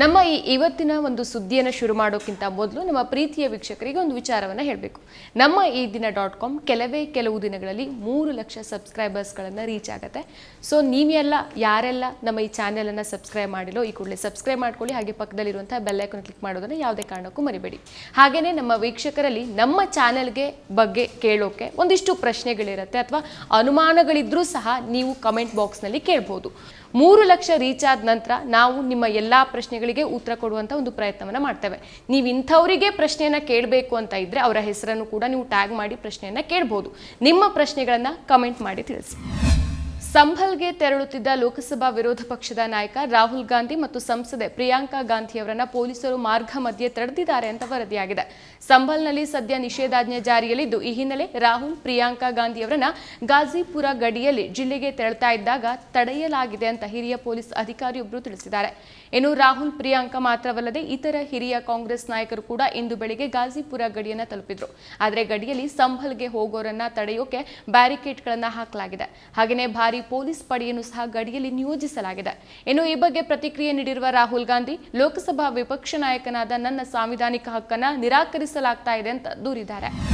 ನಮ್ಮ ಈ ಇವತ್ತಿನ ಒಂದು ಸುದ್ದಿಯನ್ನು ಶುರು ಮಾಡೋಕ್ಕಿಂತ ಮೊದಲು ನಮ್ಮ ಪ್ರೀತಿಯ ವೀಕ್ಷಕರಿಗೆ ಒಂದು ವಿಚಾರವನ್ನು ಹೇಳಬೇಕು. ನಮ್ಮ ಈ ದಿನ ಡಾಟ್ ಕಾಮ್ ಕೆಲವೇ ಕೆಲವು ದಿನಗಳಲ್ಲಿ ಮೂರು ಲಕ್ಷ ಸಬ್ಸ್ಕ್ರೈಬರ್ಸ್ಗಳನ್ನು ರೀಚ್ ಆಗುತ್ತೆ. ಸೊ ನೀವೆಲ್ಲ, ಯಾರೆಲ್ಲ ನಮ್ಮ ಈ ಚಾನೆಲನ್ನು ಸಬ್ಸ್ಕ್ರೈಬ್ ಮಾಡಿಲ್ಲೋ ಈ ಕೂಡಲೇ ಸಬ್ಸ್ಕ್ರೈಬ್ ಮಾಡ್ಕೊಳ್ಳಿ. ಹಾಗೆ ಪಕ್ಕದಲ್ಲಿರುವಂಥ ಬೆಲ್ಲೈಕನ್ ಕ್ಲಿಕ್ ಮಾಡೋದನ್ನು ಯಾವುದೇ ಕಾರಣಕ್ಕೂ ಮರಿಬೇಡಿ. ಹಾಗೆಯೇ ನಮ್ಮ ವೀಕ್ಷಕರಲ್ಲಿ ನಮ್ಮ ಚಾನೆಲ್ಗೆ ಬಗ್ಗೆ ಕೇಳೋಕೆ ಒಂದಿಷ್ಟು ಪ್ರಶ್ನೆಗಳಿರುತ್ತೆ ಅಥವಾ ಅನುಮಾನಗಳಿದ್ದರೂ ಸಹ ನೀವು ಕಮೆಂಟ್ ಬಾಕ್ಸ್ನಲ್ಲಿ ಕೇಳ್ಬೋದು. ಮೂರು ಲಕ್ಷ ರೀಚ್ ಆದ ನಂತರ ನಾವು ನಿಮ್ಮ ಎಲ್ಲ ಪ್ರಶ್ನೆಗಳಿಗೆ ಉತ್ತರ ಕೊಡುವಂಥ ಒಂದು ಪ್ರಯತ್ನವನ್ನು ಮಾಡ್ತೇವೆ. ನೀವು ಇಂಥವರಿಗೆ ಪ್ರಶ್ನೆಯನ್ನು ಕೇಳಬೇಕು ಅಂತ ಇದ್ದರೆ ಅವರ ಹೆಸರನ್ನು ಕೂಡ ನೀವು ಟ್ಯಾಗ್ ಮಾಡಿ ಪ್ರಶ್ನೆಯನ್ನು ಕೇಳ್ಬೋದು. ನಿಮ್ಮ ಪ್ರಶ್ನೆಗಳನ್ನು ಕಮೆಂಟ್ ಮಾಡಿ ತಿಳಿಸಿ. ಸಂಭಲ್ಗೆ ತೆರಳುತ್ತಿದ್ದ ಲೋಕಸಭಾ ವಿರೋಧ ಪಕ್ಷದ ನಾಯಕ ರಾಹುಲ್ ಗಾಂಧಿ ಮತ್ತು ಸಂಸದೆ ಪ್ರಿಯಾಂಕಾ ಗಾಂಧಿಯವರನ್ನ ಪೊಲೀಸರು ಮಾರ್ಗ ಮಧ್ಯೆ ತಡೆದಿದ್ದಾರೆ ಅಂತ ವರದಿಯಾಗಿದೆ. ಸಂಭಲ್ನಲ್ಲಿ ಸದ್ಯ ನಿಷೇಧಾಜ್ಞೆ ಜಾರಿಯಲ್ಲಿದ್ದು, ಈ ಹಿನ್ನೆಲೆ ರಾಹುಲ್, ಪ್ರಿಯಾಂಕಾ ಗಾಂಧಿಯವರನ್ನ ಗಾಜಿಪುರ ಗಡಿಯಲ್ಲಿ ಜಿಲ್ಲೆಗೆ ತೆರಳ್ತಾ ಇದ್ದಾಗ ತಡೆಯಲಾಗಿದೆ ಅಂತ ಹಿರಿಯ ಪೊಲೀಸ್ ಅಧಿಕಾರಿಯೊಬ್ಬರು ತಿಳಿಸಿದ್ದಾರೆ. ಇನ್ನು ರಾಹುಲ್, ಪ್ರಿಯಾಂಕಾ ಮಾತ್ರವಲ್ಲದೆ ಇತರ ಹಿರಿಯ ಕಾಂಗ್ರೆಸ್ ನಾಯಕರು ಕೂಡ ಇಂದು ಬೆಳಿಗ್ಗೆ ಗಾಜಿಪುರ ಗಡಿಯನ್ನ ತಲುಪಿದ್ರು. ಆದರೆ ಗಡಿಯಲ್ಲಿ ಸಂಭಲ್ಗೆ ಹೋಗೋರನ್ನ ತಡೆಯೋಕೆ ಬ್ಯಾರಿಕೇಡ್ಗಳನ್ನ ಹಾಕಲಾಗಿದೆ. ಹಾಗೆಯೇ ಭಾರಿ ಪೊಲೀಸ್ ಪಡೆಯನ್ನು ಸಹ ಗಡಿಯಲ್ಲಿ ನಿಯೋಜಿಸಲಾಗಿದೆ. ಇನ್ನು ಈ ಬಗ್ಗೆ ಪ್ರತಿಕ್ರಿಯೆ ನೀಡಿರುವ ರಾಹುಲ್ ಗಾಂಧಿ, ಲೋಕಸಭಾ ವಿಪಕ್ಷ ನಾಯಕನಾದ ನನ್ನ ಸಾಂವಿಧಾನಿಕ ಹಕ್ಕನ್ನ ನಿರಾಕರಿಸಲಾಗ್ತಾ ಇದೆ ಅಂತ ದೂರಿದ್ದಾರೆ.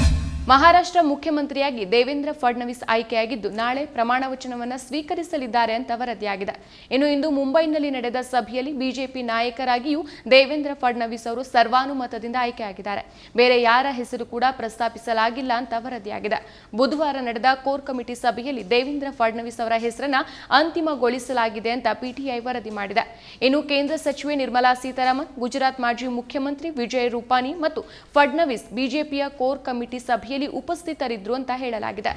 ಮಹಾರಾಷ್ಟ್ರ ಮುಖ್ಯಮಂತ್ರಿಯಾಗಿ ದೇವೇಂದ್ರ ಫಡ್ನವೀಸ್ ಆಯ್ಕೆಯಾಗಿದ್ದು, ನಾಳೆ ಪ್ರಮಾಣ ವಚನವನ್ನು ಸ್ವೀಕರಿಸಲಿದ್ದಾರೆ ಅಂತ ವರದಿಯಾಗಿದೆ. ಇನ್ನು ಇಂದು ಮುಂಬೈನಲ್ಲಿ ನಡೆದ ಸಭೆಯಲ್ಲಿ ಬಿಜೆಪಿ ನಾಯಕರಾಗಿಯೂ ದೇವೇಂದ್ರ ಫಡ್ನವೀಸ್ ಅವರು ಸರ್ವಾನುಮತದಿಂದ ಆಯ್ಕೆಯಾಗಿದ್ದಾರೆ. ಬೇರೆ ಯಾರ ಹೆಸರು ಕೂಡ ಪ್ರಸ್ತಾಪಿಸಲಾಗಿಲ್ಲ ಅಂತ ವರದಿಯಾಗಿದೆ. ಬುಧವಾರ ನಡೆದ ಕೋರ್ ಕಮಿಟಿ ಸಭೆಯಲ್ಲಿ ದೇವೇಂದ್ರ ಫಡ್ನವೀಸ್ ಅವರ ಹೆಸರನ್ನ ಅಂತಿಮಗೊಳಿಸಲಾಗಿದೆ ಅಂತ ಪಿಟಿಐ ವರದಿ ಮಾಡಿದೆ. ಇನ್ನು ಕೇಂದ್ರ ಸಚಿವೆ ನಿರ್ಮಲಾ ಸೀತಾರಾಮನ್, ಗುಜರಾತ್ ಮಾಜಿ ಮುಖ್ಯಮಂತ್ರಿ ವಿಜಯ್ ರೂಪಾನಿ ಮತ್ತು ಫಡ್ನವೀಸ್ ಬಿಜೆಪಿಯ ಕೋರ್ ಕಮಿಟಿ ಸಭೆಯಲ್ಲಿ ಉಪಸ್ಥಿತರಿದ್ರು ಅಂತ ಹೇಳಲಾಗಿದೆ.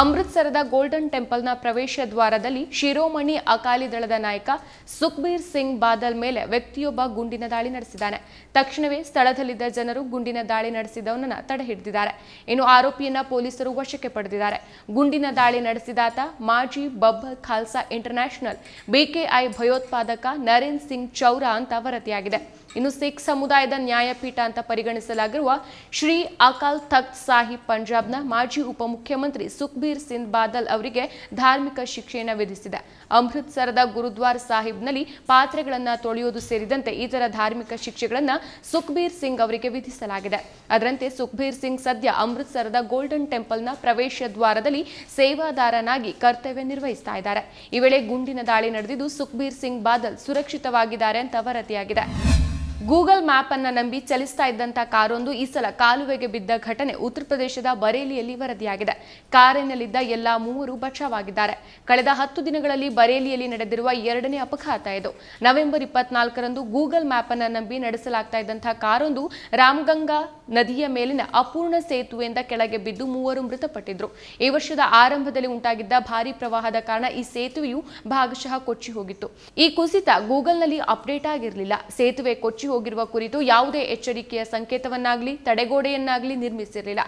ಅಮೃತ್ಸರದ ಗೋಲ್ಡನ್ ಟೆಂಪಲ್ನ ಪ್ರವೇಶ ದ್ವಾರದಲ್ಲಿ ಶಿರೋಮಣಿ ಅಕಾಲಿ ದಳದ ನಾಯಕ ಸುಖಬೀರ್ ಸಿಂಗ್ ಬಾದಲ್ ಮೇಲೆ ವ್ಯಕ್ತಿಯೊಬ್ಬ ಗುಂಡಿನ ದಾಳಿ ನಡೆಸಿದ್ದಾನೆ. ತಕ್ಷಣವೇ ಸ್ಥಳದಲ್ಲಿದ್ದ ಜನರು ಗುಂಡಿನ ದಾಳಿ ನಡೆಸಿದವನನ್ನ ತಡೆ ಹಿಡಿದಿದ್ದಾರೆ. ಇನ್ನು ಆರೋಪಿಯನ್ನ ಪೊಲೀಸರು ವಶಕ್ಕೆ ಪಡೆದಿದ್ದಾರೆ. ಗುಂಡಿನ ದಾಳಿ ನಡೆಸಿದಾತ ಮಾಜಿ ಬಬ್ ಖಾಲ್ಸಾ ಇಂಟರ್ನ್ಯಾಷನಲ್, ಬಿಕೆಐ ಭಯೋತ್ಪಾದಕ ನರೇನ್ ಸಿಂಗ್ ಚೌರಾ ಅಂತ ವರದಿಯಾಗಿದೆ. ಇನ್ನು ಸಿಖ್ ಸಮುದಾಯದ ನ್ಯಾಯಪೀಠ ಅಂತ ಪರಿಗಣಿಸಲಾಗಿರುವ ಶ್ರೀ ಅಕಾಲ್ ತಖ್ತ್ ಸಾಹಿಬ್ ಪಂಜಾಬ್ನ ಮಾಜಿ ಉಪಮುಖ್ಯಮಂತ್ರಿ ಸುಖ್ಬೀರ್ ಸಿಂಗ್ ಬಾದಲ್ ಅವರಿಗೆ ಧಾರ್ಮಿಕ ಶಿಕ್ಷೆಯನ್ನು ವಿಧಿಸಿದೆ. ಅಮೃತ್ಸರದ ಗುರುದ್ವಾರ ಸಾಹಿಬ್ನಲ್ಲಿ ಪಾತ್ರೆಗಳನ್ನು ತೊಳೆಯುವುದು ಸೇರಿದಂತೆ ಇತರ ಧಾರ್ಮಿಕ ಶಿಕ್ಷೆಗಳನ್ನು ಸುಖ್ಬೀರ್ ಸಿಂಗ್ ಅವರಿಗೆ ವಿಧಿಸಲಾಗಿದೆ. ಅದರಂತೆ ಸುಖ್ಬೀರ್ ಸಿಂಗ್ ಸದ್ಯ ಅಮೃತ್ಸರದ ಗೋಲ್ಡನ್ ಟೆಂಪಲ್ನ ಪ್ರವೇಶ ದ್ವಾರದಲ್ಲಿ ಸೇವಾದಾರನಾಗಿ ಕರ್ತವ್ಯ ನಿರ್ವಹಿಸ್ತಾ ಇದ್ದಾರೆ. ಈ ವೇಳೆ ಗುಂಡಿನ ದಾಳಿ ನಡೆದಿದ್ದು ಸುಖ್ಬೀರ್ ಸಿಂಗ್ ಬಾದಲ್ ಸುರಕ್ಷಿತವಾಗಿದ್ದಾರೆ ಅಂತ ವರದಿಯಾಗಿದೆ. ಗೂಗಲ್ ಮ್ಯಾಪ್ ಅನ್ನ ನಂಬಿ ಚಲಿಸ್ತಾ ಇದ್ದಂಥ ಕಾರೊಂದು ಈ ಸಲ ಕಾಲುವೆಗೆ ಬಿದ್ದ ಘಟನೆ ಉತ್ತರ ಪ್ರದೇಶದ ಬರೇಲಿಯಲ್ಲಿ ವರದಿಯಾಗಿದೆ. ಕಾರಿನಲ್ಲಿದ್ದ ಎಲ್ಲಾ ಮೂವರು ಬಚಾವಾಗಿದ್ದಾರೆ. ಕಳೆದ ಹತ್ತು ದಿನಗಳಲ್ಲಿ ಬರೇಲಿಯಲ್ಲಿ ನಡೆದಿರುವ ಎರಡನೇ ಅಪಘಾತ ಇದು. ನವೆಂಬರ್ ಇಪ್ಪತ್ನಾಲ್ಕರಂದು ಗೂಗಲ್ ಮ್ಯಾಪ್ ಅನ್ನ ನಂಬಿ ನಡೆಸಲಾಗ್ತಾ ಇದ್ದಂತಹ ಕಾರೊಂದು ರಾಮಗಂಗಾ ನದಿಯ ಮೇಲಿನ ಅಪೂರ್ಣ ಸೇತುವೆಯಿಂದ ಕೆಳಗೆ ಬಿದ್ದು ಮೂವರು ಮೃತಪಟ್ಟಿದ್ರು. ಈ ವರ್ಷದ ಆರಂಭದಲ್ಲಿ ಉಂಟಾಗಿದ್ದ ಭಾರಿ ಪ್ರವಾಹದ ಕಾರಣ ಈ ಸೇತುವೆಯು ಭಾಗಶಃ ಕೊಚ್ಚಿ ಹೋಗಿತ್ತು. ಈ ಕುಸಿತ ಗೂಗಲ್ನಲ್ಲಿ ಅಪ್ಡೇಟ್ ಆಗಿರಲಿಲ್ಲ. ಸೇತುವೆ ಕೊಚ್ಚಿ ಹೋಗಿರುವ ಕುರಿತು ಯಾವುದೇ ಎಚ್ಚರಿಕೆಯ ಸಂಕೇತವನ್ನಾಗಲಿ, ತಡೆಗೋಡೆಯನ್ನಾಗಲಿ ನಿರ್ಮಿಸಿರಲಿಲ್ಲ.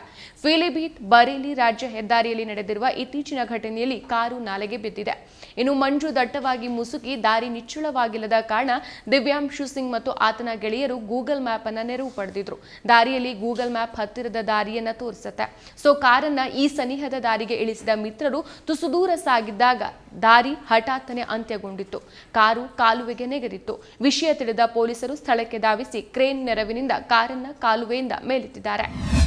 ಫಿಲಿಭೀತ್ ಬರೇಲಿ ರಾಜ್ಯ ಹೆದ್ದಾರಿಯಲ್ಲಿ ನಡೆದಿರುವ ಇತ್ತೀಚಿನ ಘಟನೆಯಲ್ಲಿ ಕಾರು ನಾಲೆಗೆ ಬಿದ್ದಿದೆ. ಇನ್ನು ಮಂಜು ದಟ್ಟವಾಗಿ ಮುಸುಕಿ ದಾರಿ ನಿಚ್ಚಳವಾಗಿಲ್ಲದ ಕಾರಣ ದಿವ್ಯಾಂಶು ಸಿಂಗ್ ಮತ್ತು ಆತನ ಗೆಳೆಯರು ಗೂಗಲ್ ಮ್ಯಾಪ್ ಅನ್ನು ನೆರವು ಪಡೆದಿದ್ರು. ದಾರಿಯಲ್ಲಿ ಗೂಗಲ್ ಮ್ಯಾಪ್ ಹತ್ತಿರದ ದಾರಿಯನ್ನ ತೋರಿಸುತ್ತೆ. ಸೊ ಕಾರನ್ನ ಈ ಸನಿಹದ ದಾರಿಗೆ ಇಳಿಸಿದ ಮಿತ್ರರು ತುಸು ದೂರ ಸಾಗಿದ್ದಾಗ ದಾರಿ ಹಠಾತ್ತನೆ ಅಂತ್ಯಗೊಂಡಿತ್ತು. ಕಾರು ಕಾಲುವೆಗೆ ನೆಗೆದಿತ್ತು. ವಿಷಯ ತಿಳಿದ ಪೊಲೀಸರು ಸ್ಥಳಕ್ಕೆ ಧಾವಿಸಿ ಕ್ರೇನ್ ನೆರವಿನಿಂದ ಕಾರನ್ನ ಕಾಲುವೆಯಿಂದ ಮೇಲೆತ್ತಿದ್ದಾರೆ.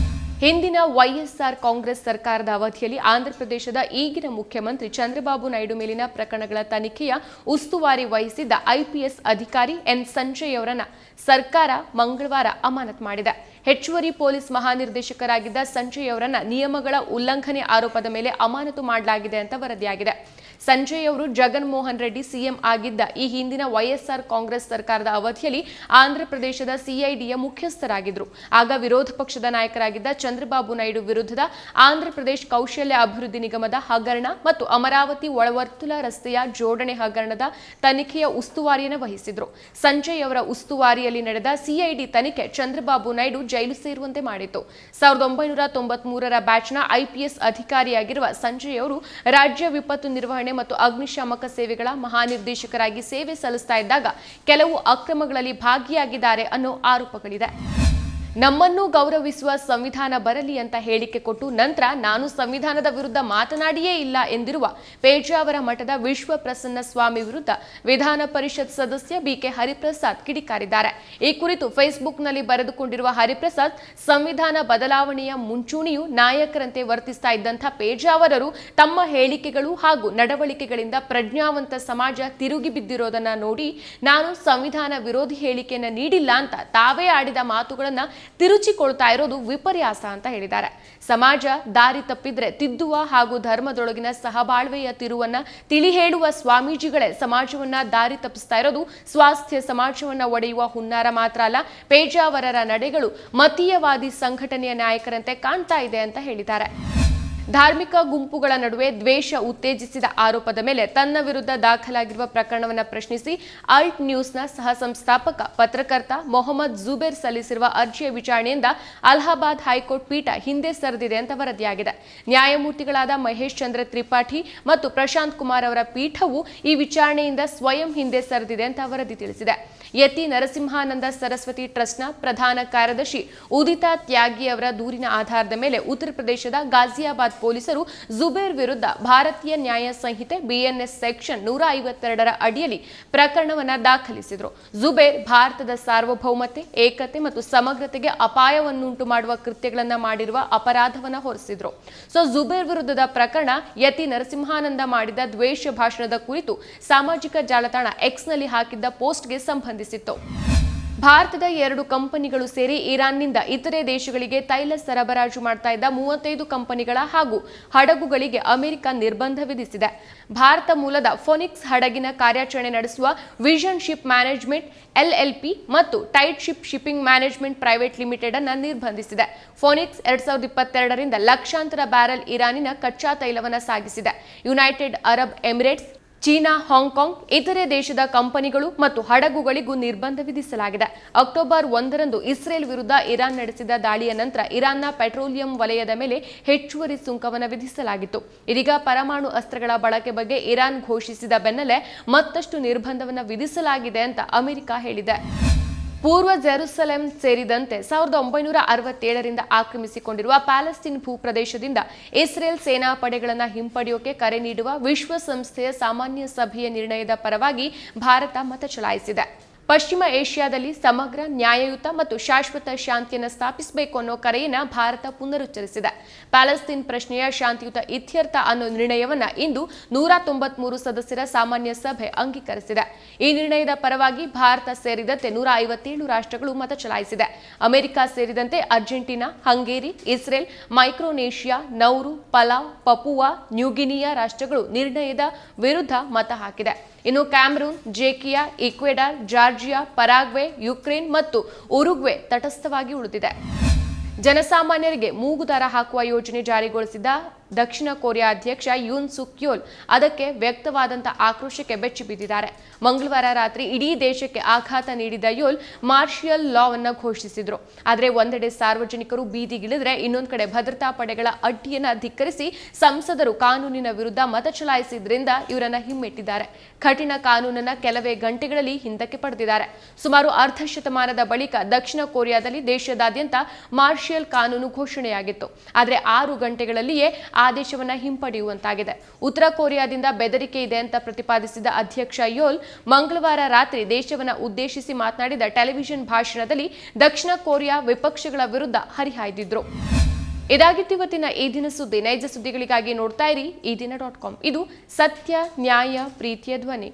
ಹಿಂದಿನ ವೈಎಸ್ಆರ್ ಕಾಂಗ್ರೆಸ್ ಸರ್ಕಾರದ ಅವಧಿಯಲ್ಲಿ ಆಂಧ್ರಪ್ರದೇಶದ ಈಗಿನ ಮುಖ್ಯಮಂತ್ರಿ ಚಂದ್ರಬಾಬು ನಾಯ್ಡು ಮೇಲಿನ ಪ್ರಕರಣಗಳ ತನಿಖೆಯ ಉಸ್ತುವಾರಿ ವಹಿಸಿದ್ದ ಐಪಿಎಸ್ ಅಧಿಕಾರಿ ಎನ್ ಸಂಜಯ್ ಅವರನ್ನು ಸರ್ಕಾರ ಮಂಗಳವಾರ ಅಮಾನತ್ ಮಾಡಿದೆ. ಹೆಚ್ಚುವರಿ ಪೊಲೀಸ್ ಮಹಾನಿರ್ದೇಶಕರಾಗಿದ್ದ ಸಂಜಯ್ ಅವರನ್ನು ನಿಯಮಗಳ ಉಲ್ಲಂಘನೆ ಆರೋಪದ ಮೇಲೆ ಅಮಾನತು ಮಾಡಲಾಗಿದೆ ಅಂತ ವರದಿಯಾಗಿದೆ. ಸಂಜಯ್ ಅವರು ಜಗನ್ಮೋಹನ್ ರೆಡ್ಡಿ ಸಿಎಂ ಆಗಿದ್ದ ಈ ಹಿಂದಿನ ವೈಎಸ್ಆರ್ ಕಾಂಗ್ರೆಸ್ ಸರ್ಕಾರದ ಅವಧಿಯಲ್ಲಿ ಆಂಧ್ರಪ್ರದೇಶದ ಸಿಐಡಿಯ ಮುಖ್ಯಸ್ಥರಾಗಿದ್ದರು ಆಗ ವಿರೋಧ ಪಕ್ಷದ ನಾಯಕರಾಗಿದ್ದ ಚಂದ್ರಬಾಬು ನಾಯ್ಡು ವಿರುದ್ಧದ ಆಂಧ್ರಪ್ರದೇಶ ಕೌಶಲ್ಯ ಅಭಿವೃದ್ಧಿ ನಿಗಮದ ಹಗರಣ ಮತ್ತು ಅಮರಾವತಿ ಒಳವರ್ತುಲ ರಸ್ತೆಯ ಜೋಡಣೆ ಹಗರಣದ ತನಿಖೆಯ ಉಸ್ತುವಾರಿಯನ್ನು ವಹಿಸಿದ್ರು. ಸಂಜಯ್ ಅವರ ಉಸ್ತುವಾರಿಯಲ್ಲಿ ನಡೆದ ಸಿಐಡಿ ತನಿಖೆ ಚಂದ್ರಬಾಬು ನಾಯ್ಡು ಜೈಲು ಸೇರುವಂತೆ ಮಾಡಿತ್ತು. ಸಾವಿರದ ಒಂಬೈನೂರ ತೊಂಬತ್ಮೂರರ ಬ್ಯಾಚ್ನ ಐಪಿಎಸ್ ಅಧಿಕಾರಿಯಾಗಿರುವ ಸಂಜಯ್ ಅವರು ರಾಜ್ಯ ವಿಪತ್ತು ನಿರ್ವಹಣೆ ಮತ್ತು ಅಗ್ನಿಶಾಮಕ ಸೇವೆಗಳ ಮಹಾನಿರ್ದೇಶಕರಾಗಿ ಸೇವೆ ಸಲ್ಲಿಸ್ತಾ ಇದ್ದಾಗ ಕೆಲವು ಅಕ್ರಮಗಳಲ್ಲಿ ಭಾಗಿಯಾಗಿದ್ದಾರೆ ಅನ್ನೋ ಆರೋಪಗಳಿದೆ. ನಮ್ಮನ್ನು ಗೌರವಿಸುವ ಸಂವಿಧಾನ ಬರಲಿ ಅಂತ ಹೇಳಿಕೆ ಕೊಟ್ಟು ನಂತರ ನಾನು ಸಂವಿಧಾನದ ವಿರುದ್ಧ ಮಾತನಾಡಿಯೇ ಇಲ್ಲ ಎಂದಿರುವ ಪೇಜಾವರ ಮಠದ ವಿಶ್ವ ಪ್ರಸನ್ನ ಸ್ವಾಮಿ ವಿರುದ್ಧ ವಿಧಾನ ಪರಿಷತ್ ಸದಸ್ಯ ಬಿಕೆ ಹರಿಪ್ರಸಾದ್ ಕಿಡಿಕಾರಿದ್ದಾರೆ. ಈ ಕುರಿತು ಫೇಸ್ಬುಕ್ನಲ್ಲಿ ಬರೆದುಕೊಂಡಿರುವ ಹರಿಪ್ರಸಾದ್, ಸಂವಿಧಾನ ಬದಲಾವಣೆಯ ಮುಂಚೂಣಿಯು ನಾಯಕರಂತೆ ವರ್ತಿಸ್ತಾ ಇದ್ದಂಥ ಪೇಜಾವರರು ತಮ್ಮ ಹೇಳಿಕೆಗಳು ಹಾಗೂ ನಡವಳಿಕೆಗಳಿಂದ ಪ್ರಜ್ಞಾವಂತ ಸಮಾಜ ತಿರುಗಿ ಬಿದ್ದಿರೋದನ್ನ ನೋಡಿ ನಾನು ಸಂವಿಧಾನ ವಿರೋಧಿ ಹೇಳಿಕೆಯನ್ನು ನೀಡಿಲ್ಲ ಅಂತ ತಾವೇ ಆಡಿದ ಮಾತುಗಳನ್ನ ತಿರುಚಿಕೊಳ್ತಾ ಇರೋದು ವಿಪರ್ಯಾಸ ಅಂತ ಹೇಳಿದ್ದಾರೆ. ಸಮಾಜ ದಾರಿ ತಪ್ಪಿದ್ರೆ ತಿದ್ದುವ ಹಾಗೂ ಧರ್ಮದೊಳಗಿನ ಸಹಬಾಳ್ವೆಯ ತಿರುವನ್ನ ತಿಳಿ ಹೇಳುವ ಸ್ವಾಮೀಜಿಗಳೇ ಸಮಾಜವನ್ನ ದಾರಿ ತಪ್ಪಿಸ್ತಾ ಇರೋದು. ಸ್ವಾಸ್ಥ್ಯ ಸಮಾಜವನ್ನ ಒಡೆಯುವ ಹುನ್ನಾರ ಮಾತ್ರ ಅಲ್ಲ, ಪೇಜಾವರರ ನಡೆಗಳು ಮತೀಯವಾದಿ ಸಂಘಟನೆಯ ನಾಯಕರಂತೆ ಕಾಣ್ತಾ ಇದೆ ಅಂತ ಹೇಳಿದ್ದಾರೆ. ಧಾರ್ಮಿಕ ಗುಂಪುಗಳ ನಡುವೆ ದ್ವೇಷ ಉತ್ತೇಜಿಸಿದ ಆರೋಪದ ಮೇಲೆ ತನ್ನ ವಿರುದ್ಧ ದಾಖಲಾಗಿರುವ ಪ್ರಕರಣವನ್ನು ಪ್ರಶ್ನಿಸಿ ಅಲ್ಟ್ ನ್ಯೂಸ್ನ ಸಹ ಸಂಸ್ಥಾಪಕ, ಪತ್ರಕರ್ತ ಮೊಹಮ್ಮದ್ ಜುಬೇರ್ ಸಲ್ಲಿಸಿರುವ ಅರ್ಜಿಯ ವಿಚಾರಣೆಯಿಂದ ಅಲಹಾಬಾದ್ ಹೈಕೋರ್ಟ್ ಪೀಠ ಹಿಂದೆ ಸರಿದಿದೆ ಅಂತ ವರದಿಯಾಗಿದೆ. ನ್ಯಾಯಮೂರ್ತಿಗಳಾದ ಮಹೇಶ್ ಚಂದ್ರ ತ್ರಿಪಾಠಿ ಮತ್ತು ಪ್ರಶಾಂತ್ ಕುಮಾರ್ ಅವರ ಪೀಠವು ಈ ವಿಚಾರಣೆಯಿಂದ ಸ್ವಯಂ ಹಿಂದೆ ಸರಿದಿದೆ ಅಂತ ವರದಿ ತಿಳಿಸಿದೆ. ಯತಿ ನರಸಿಂಹಾನಂದ ಸರಸ್ವತಿ ಟ್ರಸ್ಟ್ನ ಪ್ರಧಾನ ಕಾರ್ಯದರ್ಶಿ ಉದಿತಾ ತ್ಯಾಗಿ ಅವರ ದೂರಿನ ಆಧಾರದ ಮೇಲೆ ಉತ್ತರ ಪ್ರದೇಶದ ಗಾಜಿಯಾಬಾದ್ ಪೊಲೀಸರು ಜುಬೇರ್ ವಿರುದ್ಧ ಭಾರತೀಯ ನ್ಯಾಯ ಸಂಹಿತೆ ಬಿಎನ್ಎಸ್ ಸೆಕ್ಷನ್ ನೂರ ಐವತ್ತೆರಡರ ಅಡಿಯಲ್ಲಿ ಪ್ರಕರಣವನ್ನು ದಾಖಲಿಸಿದರು. ಜುಬೇರ್ ಭಾರತದ ಸಾರ್ವಭೌಮತೆ, ಏಕತೆ ಮತ್ತು ಸಮಗ್ರತೆಗೆ ಅಪಾಯವನ್ನುಂಟು ಮಾಡುವ ಕೃತ್ಯಗಳನ್ನು ಮಾಡಿರುವ ಅಪರಾಧವನ್ನು ಹೊರಿಸಿದ್ರು. ಸೊ, ಜುಬೇರ್ ವಿರುದ್ಧದ ಪ್ರಕರಣ ಯತಿ ನರಸಿಂಹಾನಂದ ಮಾಡಿದ ದ್ವೇಷ ಭಾಷಣದ ಕುರಿತು ಸಾಮಾಜಿಕ ಜಾಲತಾಣ ಎಕ್ಸ್ನಲ್ಲಿ ಹಾಕಿದ್ದ ಪೋಸ್ಟ್ಗೆ ಸಂಬಂಧಿಸಿತ್ತು. ಭಾರತದ ಎರಡು ಕಂಪನಿಗಳು ಸೇರಿ ಇರಾನ್ನಿಂದ ಇತರೆ ದೇಶಗಳಿಗೆ ತೈಲ ಸರಬರಾಜು ಮಾಡ್ತಾ ಇದ್ದ ಮೂವತ್ತೈದು ಕಂಪನಿಗಳ ಹಾಗೂ ಹಡಗುಗಳಿಗೆ ಅಮೆರಿಕ ನಿರ್ಬಂಧ ವಿಧಿಸಿದೆ. ಭಾರತ ಮೂಲದ ಫೋನಿಕ್ಸ್ ಹಡಗಿನ ಕಾರ್ಯಾಚರಣೆ ನಡೆಸುವ ವಿಷನ್ ಶಿಪ್ ಮ್ಯಾನೇಜ್ಮೆಂಟ್, ಎಲ್ಎಲ್ಪಿ ಮತ್ತು tight ship shipping management private limited ಅನ್ನು ನಿರ್ಬಂಧಿಸಿದೆ. ಫೋನಿಕ್ಸ್ ಎರಡ್ ಸಾವಿರದ ಇಪ್ಪತ್ತೆರಡರಿಂದ ಲಕ್ಷಾಂತರ ಬ್ಯಾರೆಲ್ ಇರಾನಿನ ಕಚ್ಚಾ ತೈಲವನ್ನು ಸಾಗಿಸಿದೆ. United Arab Emirates China Hong Kong ಇತರೆ ದೇಶದ ಕಂಪನಿಗಳು ಮತ್ತು ಹಡಗುಗಳಿಗೂ ನಿರ್ಬಂಧ ವಿಧಿಸಲಾಗಿದೆ. ಅಕ್ಟೋಬರ್ ಒಂದರಂದು ಇಸ್ರೇಲ್ ವಿರುದ್ಧ ಇರಾನ್ ನಡೆಸಿದ ದಾಳಿಯ ನಂತರ ಇರಾನ್ನ ಪೆಟ್ರೋಲಿಯಂ ವಲಯದ ಮೇಲೆ ಹೆಚ್ಚುವರಿ ಸುಂಕವನ್ನು ವಿಧಿಸಲಾಗಿತ್ತು. ಇದೀಗ ಪರಮಾಣು ಅಸ್ತ್ರಗಳ ಬಳಕೆ ಬಗ್ಗೆ ಇರಾನ್ ಘೋಷಿಸಿದ ಬೆನ್ನಲ್ಲೇ ಮತ್ತಷ್ಟು ನಿರ್ಬಂಧವನ್ನು ವಿಧಿಸಲಾಗಿದೆ ಅಂತ ಅಮೆರಿಕ ಹೇಳಿದೆ. ಪೂರ್ವ ಜೆರುಸಲೆಂ ಸೇರಿದಂತೆ ಸಾವಿರದ ಒಂಬೈನೂರ ಅರವತ್ತೇಳರಿಂದ ಆಕ್ರಮಿಸಿಕೊಂಡಿರುವ ಪ್ಯಾಲೆಸ್ತೀನ್ ಭೂಪ್ರದೇಶದಿಂದ ಇಸ್ರೇಲ್ ಸೇನಾ ಪಡೆಗಳನ್ನು ಹಿಂಪಡೆಯೋಕೆ ಕರೆ ನೀಡುವ ವಿಶ್ವಸಂಸ್ಥೆಯ ಸಾಮಾನ್ಯ ಸಭೆಯ ನಿರ್ಣಯದ ಪರವಾಗಿ ಭಾರತ ಮತ ಚಲಾಯಿಸಿದೆ. ಪಶ್ಚಿಮ ಏಷ್ಯಾದಲ್ಲಿ ಸಮಗ್ರ, ನ್ಯಾಯಯುತ ಮತ್ತು ಶಾಶ್ವತ ಶಾಂತಿಯನ್ನು ಸ್ಥಾಪಿಸಬೇಕು ಅನ್ನೋ ಕರೆಯನ್ನು ಭಾರತ ಪುನರುಚ್ಚರಿಸಿದೆ. ಪ್ಯಾಲೆಸ್ತೀನ್ ಪ್ರಶ್ನೆಯ ಶಾಂತಿಯುತ ಇತ್ಯರ್ಥ ಅನ್ನೋ ನಿರ್ಣಯವನ್ನು ಇಂದು ನೂರ ತೊಂಬತ್ಮೂರು ಸದಸ್ಯರ ಸಾಮಾನ್ಯ ಸಭೆ ಅಂಗೀಕರಿಸಿದೆ. ಈ ನಿರ್ಣಯದ ಪರವಾಗಿ ಭಾರತ ಸೇರಿದಂತೆ ನೂರ ಐವತ್ತೇಳು ರಾಷ್ಟ್ರಗಳು ಮತ ಚಲಾಯಿಸಿದೆ. ಅಮೆರಿಕ ಸೇರಿದಂತೆ Argentina, Hungary, Israel, Micronesia, Nauru, Palau, Papua, New Guinea ರಾಷ್ಟ್ರಗಳು ನಿರ್ಣಯದ ವಿರುದ್ಧ ಮತ ಹಾಕಿದೆ. ಇನ್ನು ಕ್ಯಾಮ್ರೂನ್, ಜೇಕಿಯಾ, ಈಕ್ವೆಡಾರ್, ಜಾರ್ಜಿಯಾ, ಪರಾಗ್ವೆ, ಯುಕ್ರೇನ್ ಮತ್ತು ಉರುಗ್ವೆ ತಟಸ್ಥವಾಗಿ ಉಳಿದಿದೆ. ಜನಸಾಮಾನ್ಯರಿಗೆ ಮೂಗುದಾರ ಹಾಕುವ ಯೋಜನೆ ಜಾರಿಗೊಳಿಸಿದ ದಕ್ಷಿಣ ಕೊರಿಯಾ ಅಧ್ಯಕ್ಷ ಯೂನ್ ಸುಕ್ಯೋಲ್ ಅದಕ್ಕೆ ವ್ಯಕ್ತವಾದಂತಹ ಆಕ್ರೋಶಕ್ಕೆ ಬೆಚ್ಚಿ ಬಿದ್ದಿದ್ದಾರೆ. ಮಂಗಳವಾರ ರಾತ್ರಿ ಇಡೀ ದೇಶಕ್ಕೆ ಆಘಾತ ನೀಡಿದ ಯೋಲ್ ಮಾರ್ಷಿಯಲ್ ಲಾ ಅನ್ನ ಘೋಷಿಸಿದ್ರು. ಆದರೆ ಒಂದೆಡೆ ಸಾರ್ವಜನಿಕರು ಬೀದಿಗಿಳಿದ್ರೆ ಇನ್ನೊಂದು ಕಡೆ ಭದ್ರತಾ ಪಡೆಗಳ ಅಡ್ಡಿಯನ್ನ ಧಿಕ್ಕರಿಸಿ ಸಂಸದರು ಕಾನೂನಿನ ವಿರುದ್ಧ ಮತ ಚಲಾಯಿಸಿದ್ರಿಂದ ಇವರನ್ನ ಹಿಮ್ಮೆಟ್ಟಿದ್ದಾರೆ. ಕಠಿಣ ಕಾನೂನನ್ನ ಕೆಲವೇ ಗಂಟೆಗಳಲ್ಲಿ ಹಿಂದಕ್ಕೆ ಪಡೆದಿದ್ದಾರೆ. ಸುಮಾರು ಅರ್ಧ ಶತಮಾನದ ಬಳಿಕ ದಕ್ಷಿಣ ಕೊರಿಯಾದಲ್ಲಿ ದೇಶದಾದ್ಯಂತ ಮಾರ್ಷಿಯಲ್ ಕಾನೂನು ಘೋಷಣೆಯಾಗಿತ್ತು. ಆದರೆ ಆರು ಗಂಟೆಗಳಲ್ಲಿಯೇ ಆದೇಶವನ್ನ ಹಿಂಪಡೆಯುವಂತಾಗಿದೆ. ಉತ್ತರ ಕೊರಿಯಾದಿಂದ ಬೆದರಿಕೆ ಇದೆ ಅಂತ ಪ್ರತಿಪಾದಿಸಿದ ಅಧ್ಯಕ್ಷ ಯೋಲ್ ಮಂಗಳವಾರ ರಾತ್ರಿ ದೇಶವನ್ನ ಉದ್ದೇಶಿಸಿ ಮಾತನಾಡಿದ ಟೆಲಿವಿಷನ್ ಭಾಷಣದಲ್ಲಿ ದಕ್ಷಿಣ ಕೊರಿಯಾ ವಿಪಕ್ಷಗಳ ವಿರುದ್ಧ ಹರಿಹಾಯ್ದಿದ್ರು. ಇದಾಗಿತ್ತು ಇವತ್ತಿನ ಈ ದಿನ ಸುದ್ದಿ. ನೈಜ ಸುದ್ದಿಗಳಿಗಾಗಿ ನೋಡ್ತಾ ಇರಿ. ಈ ದಿನ ಡಾಟ್ ಕಾಮ್. ಇದು ಸತ್ಯ, ನ್ಯಾಯ, ಪ್ರೀತಿಯ ಧ್ವನಿ.